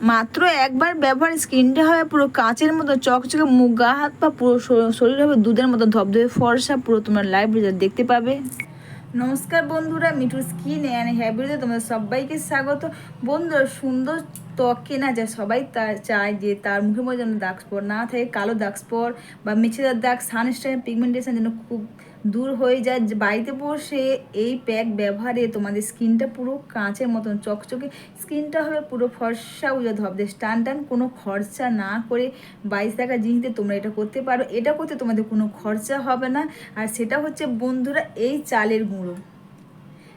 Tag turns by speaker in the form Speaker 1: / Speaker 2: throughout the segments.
Speaker 1: মাত্র একবার ব্যবহার স্কিনটা হবে পুরো কাঁচের মতো, চকচকে মুখ, গা, হাত, পা, পুরো শরীর হবে দুধের মতো ধবধবে ফর্সা পুরো তোমার লাইভ রেজাল্ট দেখতে পাবে। নমস্কার বন্ধুরা মিঠু স্কিন অ্যান্ড হ্যাবিটে তোমাদের সবাইকে স্বাগত। বন্ধুরা, সুন্দর ত্বকে না যায় সবাই তার চায় যে তার মুখের মধ্যে যেন দাগ স্পট না থাকে, কালো দাগ, স্পট বা মেছেদার দাগ সানস্টাইন পিগমেন্টেশন যেন খুব দূর হয়ে যায়। বাড়িতে বসে এই প্যাক ব্যবহারে তোমাদের স্কিনটা পুরো কাঁচের মতন, চকচকে স্কিনটা হবে পুরো ফর্সা উজো ধবদে টান টান কোনো খরচা না করে বাইশ টাকা জিনিসতে তোমরা এটা করতে পারো। এটা করতে তোমাদের কোনো খরচা হবে না। আর সেটা হচ্ছে বন্ধুরা এই চালের গুঁড়ো।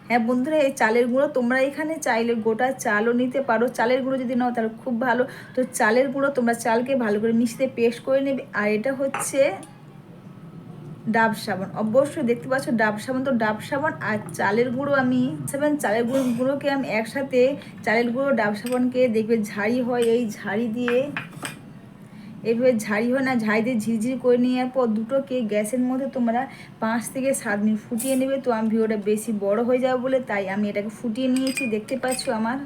Speaker 1: হ্যাঁ বন্ধুরা, এই চালের গুঁড়ো তোমরা এখানে চাইলে গোটা চালও নিতে পারো। চালের গুঁড়ো যদি নাও তাহলে খুব ভালো। তো চালের গুঁড়ো তোমরা চালকে ভালো করে মিশিয়ে পেস্ট করে নেবে। আর এটা হচ্ছে ডাব সাবান। অবশ্যই দেখতে পাচ্ছ ডাব সাবান। তো ডাব সাবান আর চালের গুঁড়ো আমি সেভেন চালের গুঁড়ো, গুঁড়োকে আমি একসাথে চালের গুঁড়ো, ডাব সাবানকে দেখবে ঝাড়ি হয়। এই ঝাড়ি দিয়ে এভাবে ঝাড়ি হয় না, ঝাড়ি দিয়ে ঝিরঝির করে নেওয়ার পর দুটোকে গ্যাসের মধ্যে তোমরা পাঁচ থেকে সাত মিনিট ফুটিয়ে নেবে। তো আমি ভিডিওটা বেশি বড় হয়ে যাবে বলে তাই আমি এটাকে ফুটিয়ে নিয়েছি। দেখতে পাচ্ছ আমার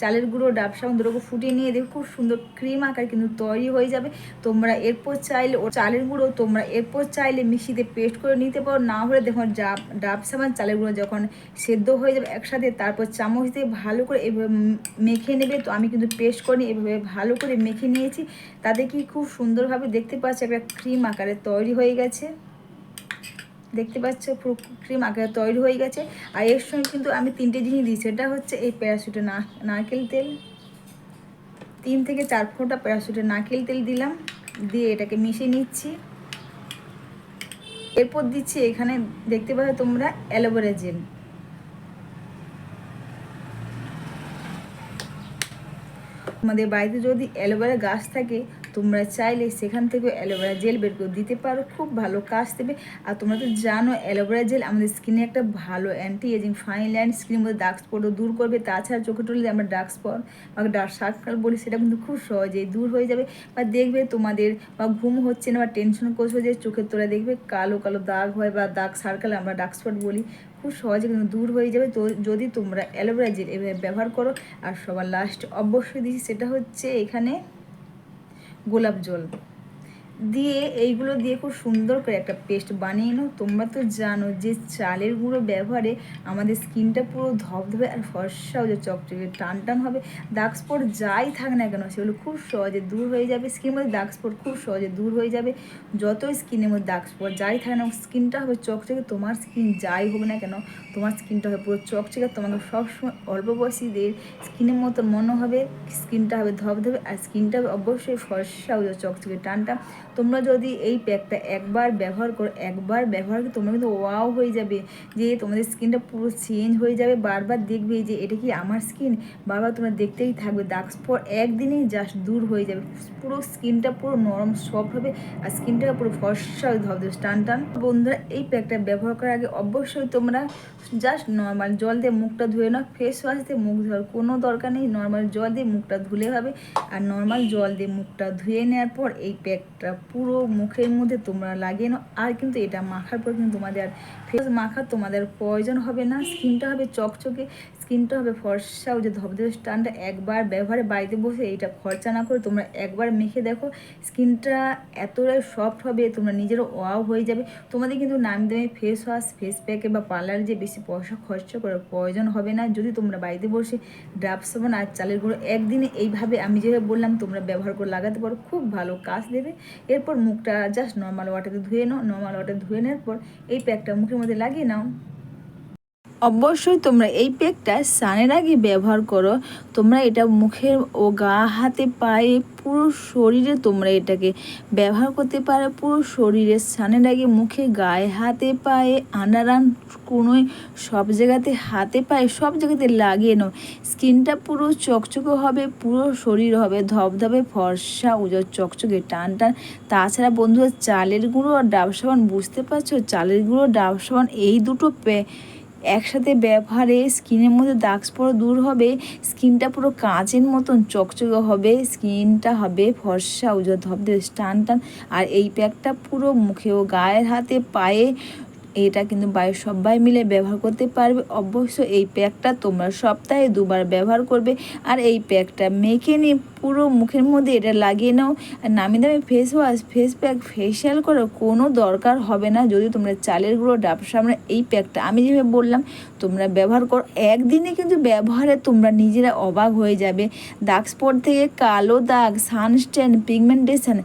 Speaker 1: চালের গুঁড়ো, ডাব সাবান দুটোকে ফুটিয়ে নিয়ে দেখো, খুব সুন্দর ক্রিম আকার কিন্তু তৈরি হয়ে যাবে। তোমরা এরপর চাইলে ও চালের গুঁড়ো, তোমরা এরপর চাইলে মিশিতে পেস্ট করে নিতে পারো। না হলে দেখো ডাব ডাব সাবান, চালের গুঁড়ো যখন সেদ্ধ হয়ে যাবে একসাথে, তারপর চামচ দিয়ে ভালো করে এভাবে মেখে নেবে। তো আমি কিন্তু পেস্ট করে এভাবে ভালো করে মেখে নিয়েছি। তাতে কি খুব সুন্দরভাবে দেখতে পাচ্ছি একটা ক্রিম আকারে তৈরি হয়ে গেছে। দেখতে পাচ্ছ পুরো ক্রিম আগে তৈরি হয়ে গেছে। আর এর সঙ্গে কিন্তু আমি তিনটে জিনিস দিই সেটা হচ্ছে এই প্যারাসুটে নারকেল তেল। তিন থেকে চার ফোঁটা প্যারাসুটে নারকেল তেল দিলাম। দিয়ে এটাকে মিশিয়ে নিচ্ছি। এরপর দিচ্ছি এখানে দেখতে পাচ্ছ তোমরা অ্যালোভেরা জেল। আমাদের বাড়িতে যদি অ্যালোভেরা গাছ থাকে, তোমরা চাইলে সেখান থেকে অ্যালোভেরা জেল বের করে দিতে পারো। খুব ভালো কাজ দেবে। আর তোমরা তো জানো, অ্যালোভেরা জেল আমাদের স্কিনে একটা ভালো অ্যান্টি এজিং ফাইন লাইন স্কিনের মধ্যে ডার্ক স্পটও দূর করবে। তাছাড়া চোখে টুলে আমরা ডার্ক স্পট বা ডার্ক সার্কেল বলি, সেটা কিন্তু খুব সহজেই দূর হয়ে যাবে। বা দেখবে তোমাদের বা ঘুম হচ্ছে না বা টেনশন করছ যে চোখের তোলা দেখবে কালো কালো দাগ হয় বা দাগ সার্কেল আমরা ডার্ক স্পট বলি। খুব সহজে কিন্তু দূর হয়ে যাবে। তো যদি তোমরা অ্যালোভেরা জেল এভাবে ব্যবহার করো, আর সবার লাস্ট অবশ্যই দিচ্ছি সেটা হচ্ছে এখানে গোলাপ জল। দিয়ে, এইগুলো দিয়ে খুব সুন্দর করে একটা পেস্ট বানিয়ে নাও। তোমরা তো জানো যে চালের গুঁড়ো ব্যবহারে আমাদের স্কিনটা পুরো ধবধবে আর ফর্সাও যে চকচকে টান টান হবে। দাগ স্পট যাই থাক না কেন, সেগুলো খুব সহজে দূর হয়ে যাবে। স্কিনের মধ্যে দাগ স্পট খুব সহজে দূর হয়ে যাবে। যতই স্কিনের মধ্যে দাগ স্পট যাই থাকে না স্কিনটা হবে চকচকে, তোমার স্কিন যাই হোক না কেন, তোমার স্কিনটা হবে পুরো চকচকে। তোমাকে সবসময় অল্প বয়সীদের স্কিনের মতো মনে হবে, স্কিনটা হবে ধবধবে আর স্কিনটা অবশ্যই ফর্সাও ও চকচকে টানটা। তোমরা যদি এই প্যাকটা একবার ব্যবহার করো, একবার ব্যবহার করে তোমরা কিন্তু ওয়াও হয়ে যাবে যে তোমাদের স্কিনটা পুরো চেঞ্জ হয়ে যাবে। বারবার দেখবে যে এটা কি আমার স্কিন বারবার তোমরা দেখতেই থাকবে। দাগ স্পট একদিনেই জাস্ট দূর হয়ে যাবে। পুরো স্কিনটা পুরো নরম সফট হবে আর স্কিনটা পুরো ফর্সা ধবধবে। টান টান। বন্ধুরা, এই প্যাকটা ব্যবহার করার আগে অবশ্যই তোমরা জাস্ট নর্মাল জল দিয়ে মুখটা ধুয়ে নাও। ফেস ওয়াশ দিয়ে মুখ ধোয়ার কোনো দরকার নেই। নর্মাল জল দিয়ে মুখটা ধুলে হবে। আর নর্মাল জল দিয়ে মুখটা ধুয়ে নেওয়ার পর এই প্যাকটা পুরো মুখের মধ্যে তোমরা লাগিয়ে নাও। আর কিন্তু এটা মাখার পর কিন্তু তোমাদের আর ফেস মাখার তোমাদের প্রয়োজন হবে না। স্কিনটা হবে চকচকে। স্কিনটা হবে ফর্সা ও যে ধবধবে স্টানটা একবার ব্যবহারে বাড়িতে বসে এইটা খরচা না করে তোমরা একবার মেখে দেখো, স্কিনটা এতটাই সফট হবে, তোমরা নিজেরও ওয়াও হয়ে যাবে। তোমাদের কিন্তু নামি দামি ফেস ওয়াশ ফেস প্যাকে বা পার্লারে যে বেশি পয়সা খরচা করার প্রয়োজন হবে না। যদি তোমরা বাড়িতে বসে ডাব সাবান আর চালের গুঁড়ো একদিনে এইভাবে আমি যেভাবে বললাম, তোমরা ব্যবহার করে লাগাতে পারো, খুব ভালো কাজ দেবে। এরপর মুখটা জাস্ট নর্মাল ওয়াটারে ধুয়ে নাও নর্মাল ওয়াটার ধুয়ে নেওয়ার পর এই প্যাকটা মুখের মধ্যে লাগিয়ে নাও। অবশ্যই তোমরা এই প্যাকটা স্নানের আগে ব্যবহার করো। তোমরা এটা মুখের ও গা, হাতে, পায়ে, পুরো শরীরে তোমরা এটাকে ব্যবহার করতে পারো। পুরো শরীরে স্নানের আগে মুখে, গায়ে, হাতে, পায়ে, আনারান কোনোই সব জায়গাতে হাতে, পায়ে সব জায়গাতে লাগিয়ে নাও। স্কিনটা পুরো চকচকে হবে, পুরো শরীর হবে, ধবধবে, ফর্সা, উজো, চকচকে, টান টান। তাছাড়া বন্ধুরা, চালের গুঁড়ো আর ডাব সাবান, বুঝতে পারছ? চালের গুঁড়ো, ডাব সাবান, এই দুটো পে একসাথে ব্যবহারে স্কিনের মধ্যে দাগ স্পট দূর হবে, স্কিনটা পুরো কাঁচের মতন চকচকে হবে, স্কিনটা হবে ফর্সা উজো ধবধবে টান টান, আর এই প্যাকটা পুরো মুখে ও গায়ের হাতে, পায়ে, এটা কিন্তু বাড়ির সবাই মিলে ব্যবহার করতে পারবে। অবশ্য এই প্যাকটা তোমরা সপ্তাহে দুবার ব্যবহার করবে, আর এই প্যাকটা মেখে নিয়ে পুরো মুখের মধ্যে এটা লাগিয়ে নাও। আর নামি দামি face wash face pack facial করার কোনো দরকার হবে না। যদি তোমরা চালের গুঁড়ো, ডাব সামনে এই প্যাকটা আমি যেভাবে বললাম, তোমরা ব্যবহার করো। একদিনে কিন্তু ব্যবহারে তোমরা নিজেরা অবাক হয়ে যাবে। দাগ স্পট থেকে কালো দাগ সানস্ট্যান্ড পিগমেন্টেশন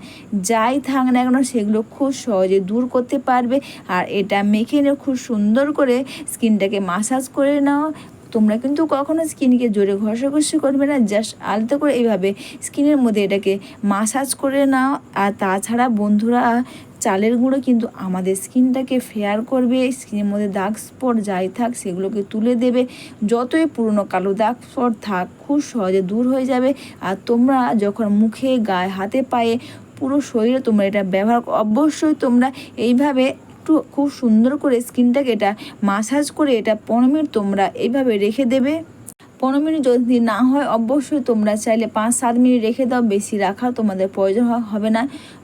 Speaker 1: যাই থাক না কেন সেগুলো খুব সহজে দূর করতে পারবে। আর এটা মেখে নিয়ে খুব সুন্দর করে স্কিনটাকে মাসাজ করে নাও। তোমরা কিন্তু কখনো স্কিনকে জোরে ঘষাঘষি করবে না জাস্ট আলতো করে এইভাবে স্কিনের মধ্যে এটাকে মাসাজ করে নাও। আর তাছাড়া বন্ধুরা, চালের গুঁড়ো কিন্তু আমাদের স্কিনটাকে ফেয়ার করবে, স্কিনের মধ্যে দাগ স্পট যাই থাক সেগুলোকে তুলে দেবে। যতই পুরনো কালো দাগ স্পট থাক, খুব সহজে দূর হয়ে যাবে। আর তোমরা যখন মুখে, গায়ে, হাতে, পায়ে পুরো শরীরে তোমরা এটা ব্যবহার অবশ্যই তোমরা এইভাবে একটু খুব সুন্দর করে স্কিনটাকে এটা মাসাজ করে এটা পনেরো মিনিট তোমরা এইভাবে রেখে দেবে। পনেরো মিনিট যদি না হয়, অবশ্যই তোমরা চাইলে পাঁচ সাত মিনিট রেখে দাও, বেশি রাখা তোমাদের প্রয়োজন হবে না।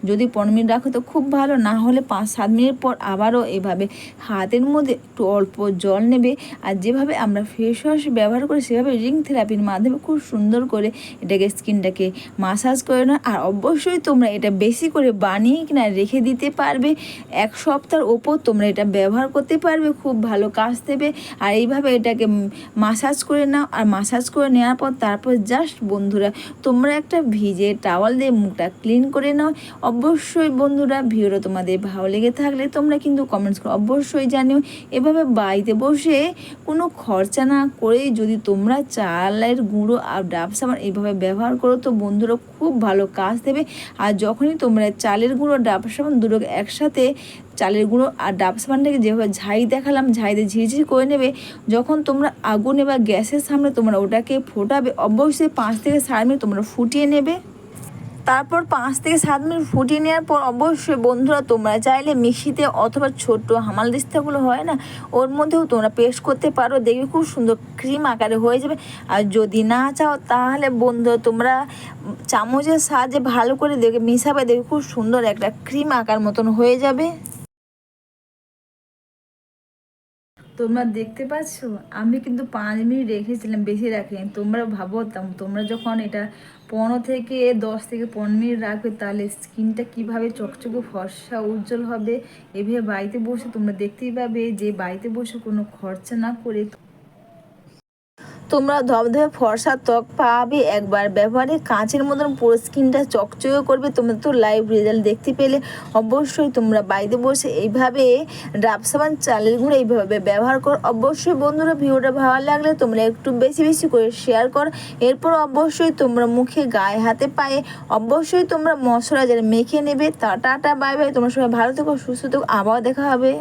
Speaker 1: যদি পনেরো মিনিট রাখো তো খুব ভালো, না হলে পাঁচ সাত মিনিট পর আবারও এভাবে হাতের মধ্যে একটু অল্প জল নেবে আর যেভাবে আমরা ফেস ওয়াশ ব্যবহার করি সেভাবে রিং থেরাপির মাধ্যমে খুব সুন্দর করে এটাকে স্কিনটাকে মাসাজ করে না আর অবশ্যই তোমরা এটা বেশি করে বানিয়ে কিনা রেখে দিতে পারবে। এক সপ্তাহের ওপর তোমরা এটা ব্যবহার করতে পারবে, খুব ভালো কাজ দেবে। আর এইভাবে এটাকে মাসাজ করে নাও। আর মাসাজ করে নেওয়ার পর তারপর জাস্ট বন্ধুরা তোমরা একটা ভিজে টাওয়াল দিয়ে মুখটা ক্লিন করে নাও। অবশ্যই বন্ধুরা ভিডিওটা তোমাদের ভালো লেগে থাকলে তোমরা কিন্তু কমেন্টস করো অবশ্যই জানিও। এভাবে বাড়িতে বসে কোনো খরচা না করেই যদি তোমরা চালের গুঁড়ো আর ডাব সাবান এইভাবে ব্যবহার করো তো বন্ধুরা খুব ভালো কাজ দেবে। আর যখনই তোমরা চালের গুঁড়ো ডাব সাবান দুটো একসাথে চালের গুঁড়ো আর ডাব সাবানটাকে যেভাবে ঝাই দেখালাম ঝাই দিয়ে ঝিরঝির করে নেবে, যখন তোমরা আগুনে বা গ্যাসের সামনে তোমরা ওটাকে ফোটাবে, অবশ্যই পাঁচ থেকে সাড়ে মিনিট তোমরা ফুটিয়ে নেবে। তারপর পাঁচ থেকে সাত মিনিট ফুটিয়ে নেওয়ার পর অবশ্যই বন্ধুরা তোমরা চাইলে মিক্সিতে অথবা ছোট্ট হামাল দিস্তাগুলো হয় না, ওর মধ্যেও তোমরা পেস্ট করতে পারো, দেখবে খুব সুন্দর ক্রিম আকারে হয়ে যাবে। আর যদি না চাও তাহলে বন্ধুরা তোমরা চামচের সাহায্যে ভালো করে দেখে মিশাবে, দেখবে খুব সুন্দর একটা ক্রিম আকার মতন হয়ে যাবে। তোমরা দেখতে পাচ্ছ? আমি কিন্তু পাঁচ মিনিট রেখেছিলাম, বেশি রাখিনি। তোমরা ভাবো তাম- তোমরা যখন এটা পনেরো থেকে দশ থেকে পনেরো মিনিট রাখবে, তাহলে স্কিনটা কীভাবে চকচকে ফর্সা উজ্জ্বল হবে? এভাবে বাড়িতে বসে তোমরা দেখতেই পাবে যে বাড়িতে বসে কোনো খরচা না করে তোমরা ধবধবে ফর্সা ত্বক পাবে একবার। ব্যবহারে কাঁচের মতন পুরো স্কিনটা চকচকে করবে। তোমরা তো লাইভ রেজাল্ট দেখতে পেলে। অবশ্যই তোমরা বাড়িতে বসে এইভাবে ডাব সাবান, চালের গুঁড়ো এইভাবে ব্যবহার কর। অবশ্যই বন্ধুরা, ভিডিওটা ভালো লাগলে তোমরা একটু বেশি বেশি করে শেয়ার কর। এরপর অবশ্যই তোমরা মুখে গায়ে হাতে পায়ে অবশ্যই তোমরা মশলা যারা মেখে নেবে। তা, টাটা বাই বাই তোমরা সবাই ভালো থেকো, সুস্থ থেকো। আবার দেখা হবে।